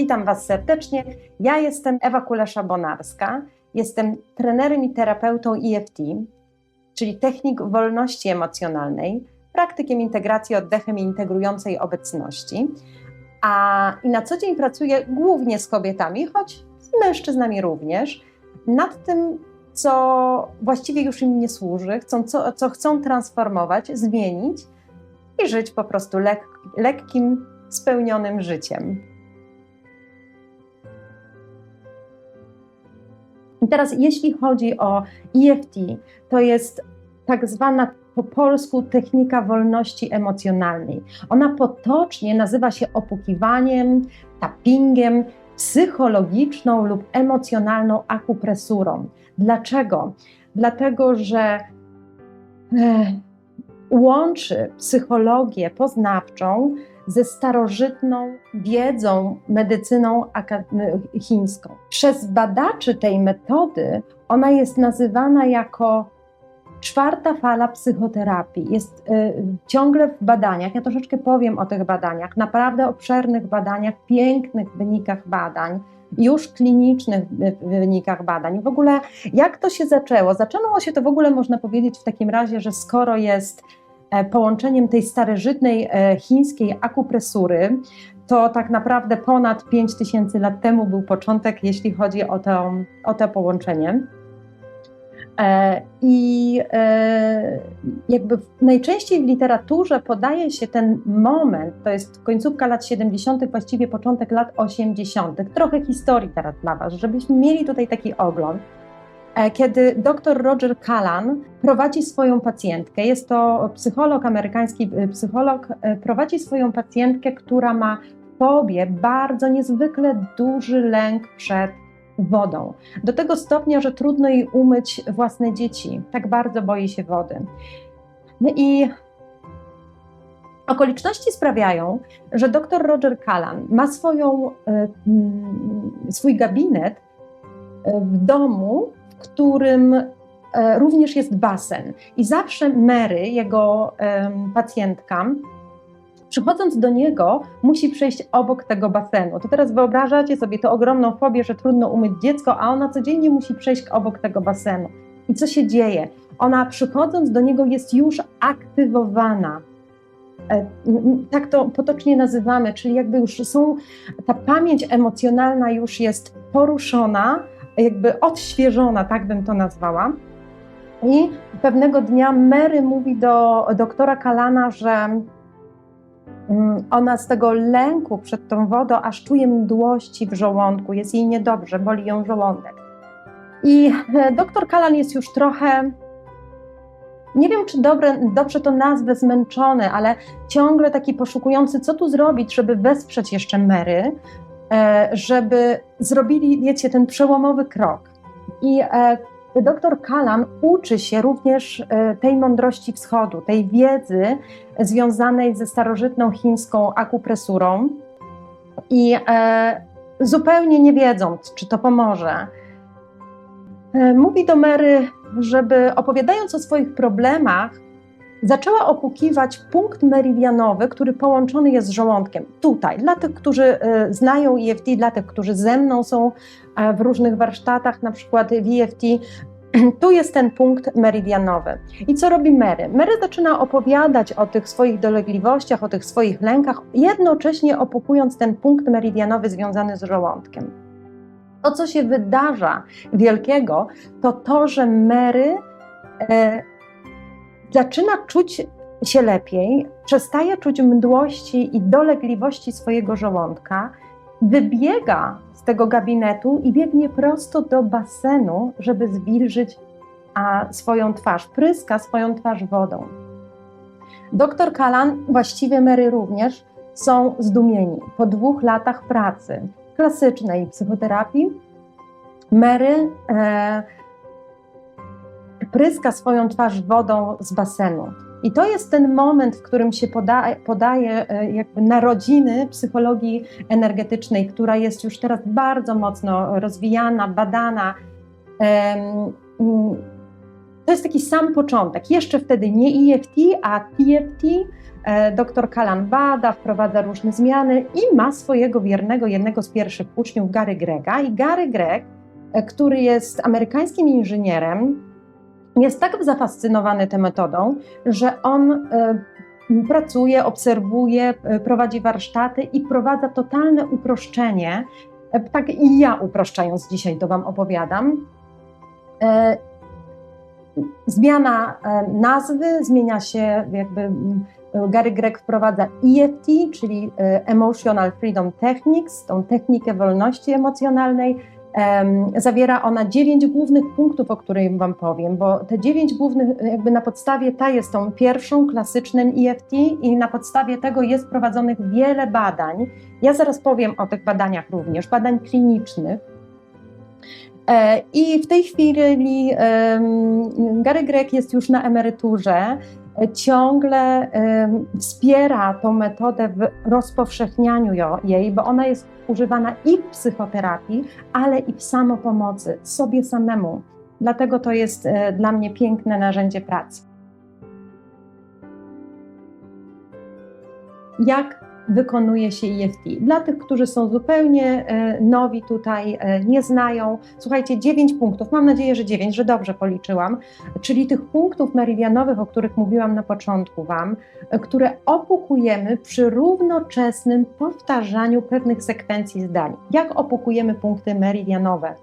Witam Was serdecznie. Ja jestem Ewa Kulesza-Bonarska. Jestem trenerem i terapeutą EFT, czyli technik wolności emocjonalnej, praktykiem integracji oddechem i integrującej obecności. A i na co dzień pracuję głównie z kobietami, choć z mężczyznami również, nad tym, co właściwie już im nie służy, chcą, co, co chcą transformować, zmienić i żyć po prostu lek, lekkim, spełnionym życiem. I teraz, jeśli chodzi o EFT, to jest tak zwana po polsku technika wolności emocjonalnej. Ona potocznie nazywa się opukiwaniem, tappingiem, psychologiczną lub emocjonalną akupresurą. Dlaczego? Dlatego, że e, łączy psychologię poznawczą ze starożytną wiedzą, medycyną chińską. Przez badaczy tej metody ona jest nazywana jako czwarta fala psychoterapii. Jest y, ciągle w badaniach. Ja troszeczkę powiem o tych badaniach, naprawdę obszernych badaniach, pięknych wynikach badań już klinicznych wynikach badań. W ogóle jak to się zaczęło? Zaczęło się to w ogóle, można powiedzieć, w takim razie, że skoro jest połączeniem tej starożytnej e, chińskiej akupresury, to tak naprawdę ponad 5000 lat temu był początek, jeśli chodzi o to, o to połączenie. E, I jakby najczęściej w literaturze podaje się ten moment, to jest końcówka lat 70., właściwie początek lat 80. Trochę historii teraz dla Was, żebyśmy mieli tutaj taki ogląd. E, kiedy dr Roger Callan prowadzi swoją pacjentkę, jest to psycholog, amerykański e, psycholog, e, prowadzi swoją pacjentkę, która ma w sobie bardzo niezwykle duży lęk przed wodą. Do tego stopnia, że trudno jej umyć własne dzieci. Tak bardzo boi się wody. No i okoliczności sprawiają, że dr Roger Callan ma swoją, swój gabinet w domu, którym e, również jest basen. I zawsze Mary, jego pacjentka, przychodząc do niego, musi przejść obok tego basenu. To teraz wyobrażacie sobie tę ogromną fobię, że trudno umyć dziecko, a ona codziennie musi przejść obok tego basenu. I co się dzieje? Ona przychodząc do niego jest już aktywowana. E, tak to potocznie nazywamy, czyli jakby już są, ta pamięć emocjonalna już jest poruszona, jakby odświeżona, tak bym to nazwała. I pewnego dnia Mary mówi do doktora Kalana, że mm, ona z tego lęku przed tą wodą aż czuje mdłości w żołądku, jest jej niedobrze, boli ją żołądek. I e, doktor Kalan jest już trochę, nie wiem czy dobre, dobrze to nazwę, zmęczony, ale ciągle taki poszukujący, co tu zrobić, żeby wesprzeć jeszcze Mary, żeby zrobili, wiecie, ten przełomowy krok. I e, doktor Kalan uczy się również e, tej mądrości wschodu, tej wiedzy związanej ze starożytną chińską akupresurą i zupełnie nie wiedząc, czy to pomoże, mówi do Mary, żeby opowiadając o swoich problemach, zaczęła opukiwać punkt meridianowy, który połączony jest z żołądkiem. Tutaj, dla tych, którzy e, znają EFT, dla tych, którzy ze mną są e, w różnych warsztatach, na przykład w EFT, tu jest ten punkt meridianowy. I co robi Mary? Mary zaczyna opowiadać o tych swoich dolegliwościach, o tych swoich lękach, jednocześnie opukując ten punkt meridianowy związany z żołądkiem. To, co się wydarza wielkiego, to to, że Mary e, zaczyna czuć się lepiej, przestaje czuć mdłości i dolegliwości swojego żołądka, wybiega z tego gabinetu i biegnie prosto do basenu, żeby zwilżyć a, swoją twarz, pryska swoją twarz wodą. Doktor Kalan, właściwie Mary również, są zdumieni. Po dwóch latach pracy klasycznej psychoterapii, Mary e, pryska swoją twarz wodą z basenu. I to jest ten moment, w którym się podaje, podaje jakby narodziny psychologii energetycznej, która jest już teraz bardzo mocno rozwijana, badana. To jest taki sam początek. Jeszcze wtedy nie EFT, a TFT, E, Doktor Kalan bada, wprowadza różne zmiany i ma swojego wiernego, jednego z pierwszych uczniów, Gary Grega. I Gary Greg, e, który jest amerykańskim inżynierem, jest tak zafascynowany tą metodą, że on e, pracuje, obserwuje, e, prowadzi warsztaty i wprowadza totalne uproszczenie. E, Tak i ja upraszczając dzisiaj to Wam opowiadam. E, Zmiana e, nazwy, zmienia się jakby Gary Gregg wprowadza EFT, czyli Emotional Freedom Techniques, tą technikę wolności emocjonalnej. Zawiera ona dziewięć głównych punktów, o których Wam powiem, bo te dziewięć głównych, jakby na podstawie ta jest tą pierwszą klasycznym EFT i na podstawie tego jest prowadzonych wiele badań. Ja zaraz powiem o tych badaniach również, badań klinicznych. E, I w tej chwili Gary Gregg jest już na emeryturze, ciągle em, wspiera tą metodę w rozpowszechnianiu jej, bo ona jest używana i w psychoterapii, ale i w samopomocy sobie samemu. Dlatego to jest e, dla mnie piękne narzędzie pracy. Jak wykonuje się EFT? Dla tych, którzy są zupełnie e, nowi tutaj, e, nie znają, słuchajcie, dziewięć punktów, mam nadzieję, że dziewięć, że dobrze policzyłam, czyli tych punktów meridianowych, o których mówiłam na początku Wam, e, które opukujemy przy równoczesnym powtarzaniu pewnych sekwencji zdań. Jak opukujemy punkty meridianowe?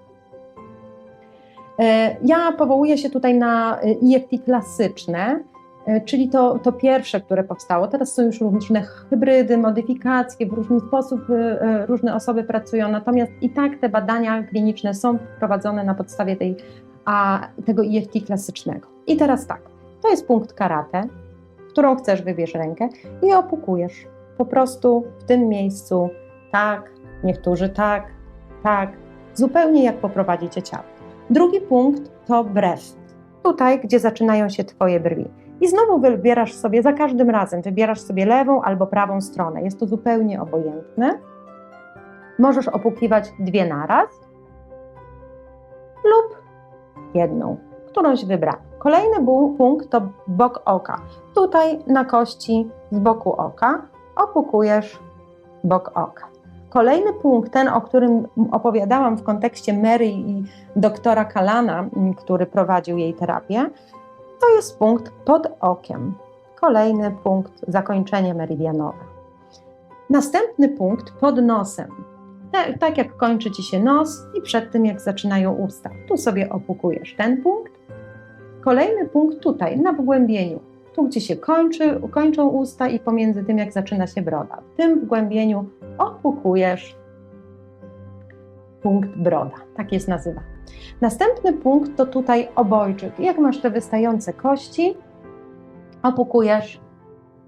Ja powołuję się tutaj na EFT klasyczne, czyli to, to pierwsze, które powstało. Teraz są już różne hybrydy, modyfikacje, w różny sposób e, e, różne osoby pracują, natomiast i tak te badania kliniczne są prowadzone na podstawie tej, a, tego EFT klasycznego. I teraz tak, to jest punkt karate, którą chcesz wybierz rękę i opukujesz. Po prostu w tym miejscu tak, niektórzy tak, tak, zupełnie jak poprowadzicie ciało. Drugi punkt to brew. Tutaj, gdzie zaczynają się Twoje brwi. I znowu wybierasz sobie, za każdym razem wybierasz sobie lewą albo prawą stronę. Jest to zupełnie obojętne. Możesz opukiwać dwie naraz lub jedną, którąś wybra. Kolejny punkt to bok oka. Tutaj na kości z boku oka opukujesz bok oka. Kolejny punkt, ten, o którym opowiadałam w kontekście Mary i doktora Kalana, który prowadził jej terapię, to jest punkt pod okiem. Kolejny punkt, zakończenie meridianowe. Następny punkt pod nosem. Tak, tak jak kończy ci się nos i przed tym jak zaczynają usta. Tu sobie opukujesz ten punkt. Kolejny punkt tutaj, na wgłębieniu. Tu, gdzie się kończy, kończą usta i pomiędzy tym, jak zaczyna się broda. W tym wgłębieniu opukujesz punkt broda. Tak jest nazywa. Następny punkt to tutaj obojczyk. Jak masz te wystające kości, opukujesz,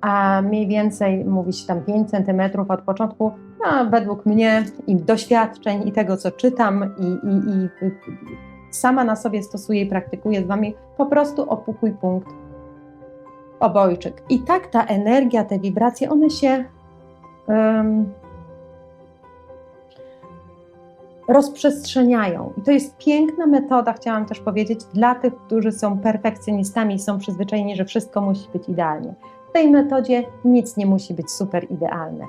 a mniej więcej mówi się tam 5 cm od początku. A według mnie i doświadczeń i tego, co czytam i, i, i sama na sobie stosuję i praktykuję z Wami, po prostu opukuj punkt obojczyk. I tak ta energia, te wibracje, one się um, rozprzestrzeniają. I to jest piękna metoda, chciałam też powiedzieć, dla tych, którzy są perfekcjonistami i są przyzwyczajeni, że wszystko musi być idealnie. W tej metodzie nic nie musi być super idealne.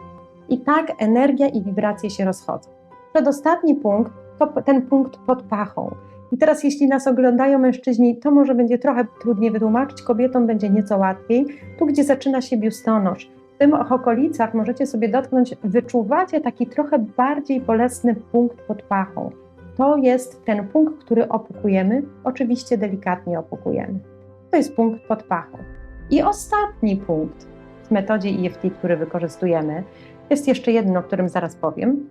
I tak energia i wibracje się rozchodzą. Przedostatni punkt to ten punkt pod pachą. I teraz, jeśli nas oglądają mężczyźni, to może będzie trochę trudniej wytłumaczyć, kobietom będzie nieco łatwiej. Tu, gdzie zaczyna się biustonosz, tym okolicach możecie sobie dotknąć, wyczuwacie taki trochę bardziej bolesny punkt pod pachą. To jest ten punkt, który opukujemy, oczywiście delikatnie opukujemy. To jest punkt pod pachą. I ostatni punkt w metodzie EFT, który wykorzystujemy, jest jeszcze jeden, o którym zaraz powiem.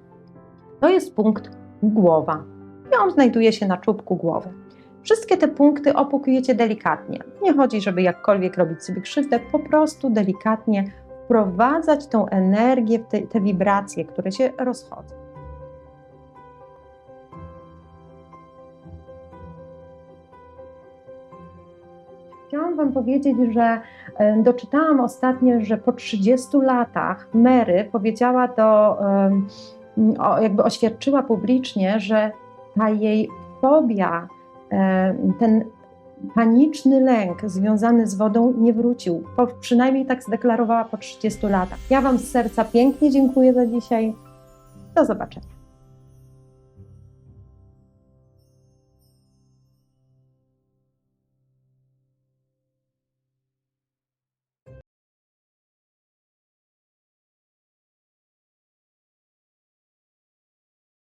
To jest punkt głowa. I on znajduje się na czubku głowy. Wszystkie te punkty opukujecie delikatnie. Nie chodzi, żeby jakkolwiek robić sobie krzywdę, po prostu delikatnie wprowadzać tą energię w te, te wibracje, które się rozchodzą. Chciałam Wam powiedzieć, że e, doczytałam ostatnio, że po 30 latach Mary powiedziała do, em, o, jakby oświadczyła publicznie, że ta jej fobia, e, ten paniczny lęk związany z wodą nie wrócił. Po, przynajmniej tak zdeklarowała po 30 latach. Ja Wam z serca pięknie dziękuję za dzisiaj. Do zobaczenia.